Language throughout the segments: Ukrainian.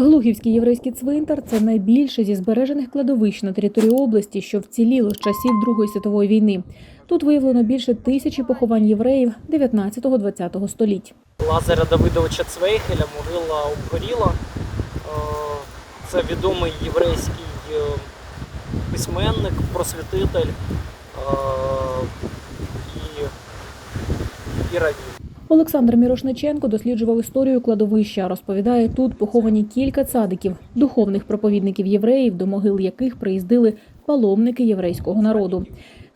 Глухівський єврейський цвинтар це найбільше зі збережених кладовищ на території області, що вціліло з часів Другої світової війни. Тут виявлено більше тисячі поховань євреїв 19-20 століть. Лазаря Давидовича Цвейхеля могила обгоріла. Е, Це відомий єврейський е, письменник, просвітитель е, і, і раввін. Олександр Мірошниченко досліджував історію кладовища. Розповідає, тут поховані кілька цадиків, духовних проповідників євреїв, до могил яких приїздили паломники єврейського народу.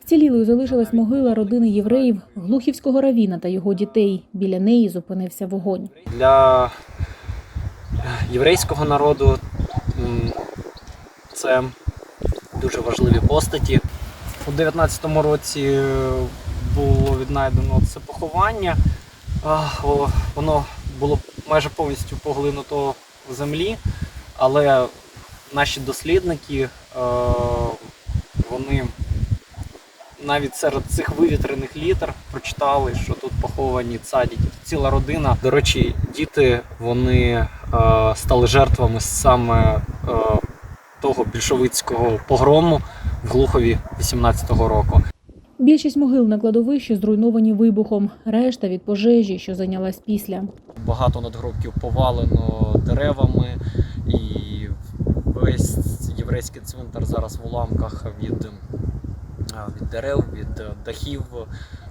Вцілілою залишилась могила родини євреїв Глухівського равіна та його дітей. Біля неї зупинився вогонь. Для єврейського народу це дуже важливі постаті. У 19-му році було віднайдено це поховання. Воно було майже повністю поглинуто в землі, але наші дослідники е, вони навіть серед цих вивітрених літер прочитали, що тут поховані цадіки. Ціла родина. До речі, діти вони е, стали жертвами саме е, того більшовицького погрому в Глухові 18-го року. Більшість могил на кладовищі зруйновані вибухом, решта від пожежі, що зайнялась після. Багато надгробків повалено деревами, і весь єврейський цвинтар зараз в уламках від, від дерев, від е, дахів,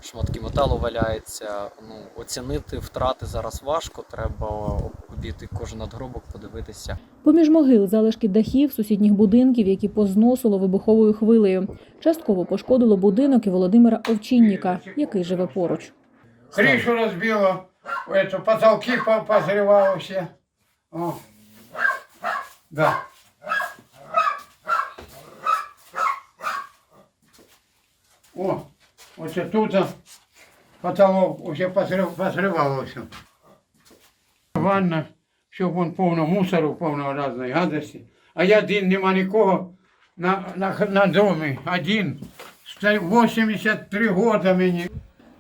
шматки металу валяються. Ну, оцінити втрати зараз важко. Треба обійти кожен надгробок, подивитися. Поміж могил залишки дахів сусідніх будинків, які позносило вибуховою хвилею. Частково пошкодило будинок і Володимира Овчинніка, який живе поруч. Крышу разбило, это, потолки по- позрывало все. О. Да. О, вот тут потолок уже позрывало. Ванна, все вон повно мусору, повно разної гадості. А я один, нема нікого на, на, на домі, один. Ста- 83 года мені.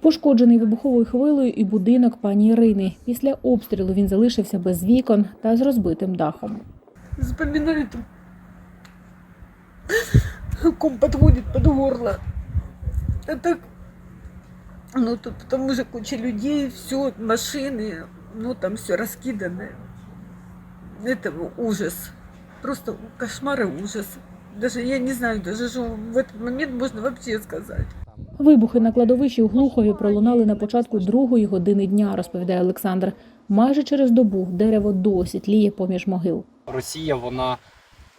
Пошкоджений вибуховою хвилею і будинок пані Ірини. Після обстрілу він залишився без вікон та з розбитим дахом. Вспоминает. Ком подходит под горло. А так, ну тут потому что куча людей, все, машины, ну там все раскидано. Это ужас. Просто кошмар и ужас. Даже я не знаю, даже что в этот момент можно вообще сказать. Вибухи на кладовищі у Глухові пролунали на початку другої години дня, розповідає Олександр. Майже через добу дерево досі тліє поміж могил. Росія вона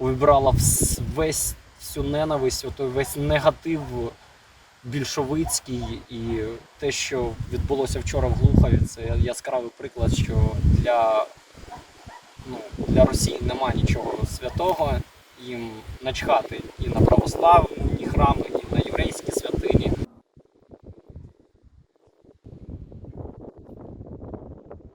вибрала вс- весь всю ненависть, отой весь негатив більшовицький і те, що відбулося вчора в Глухові, це яскравий приклад, що для, ну, для Росії нема нічого святого, їм начхати і на православних,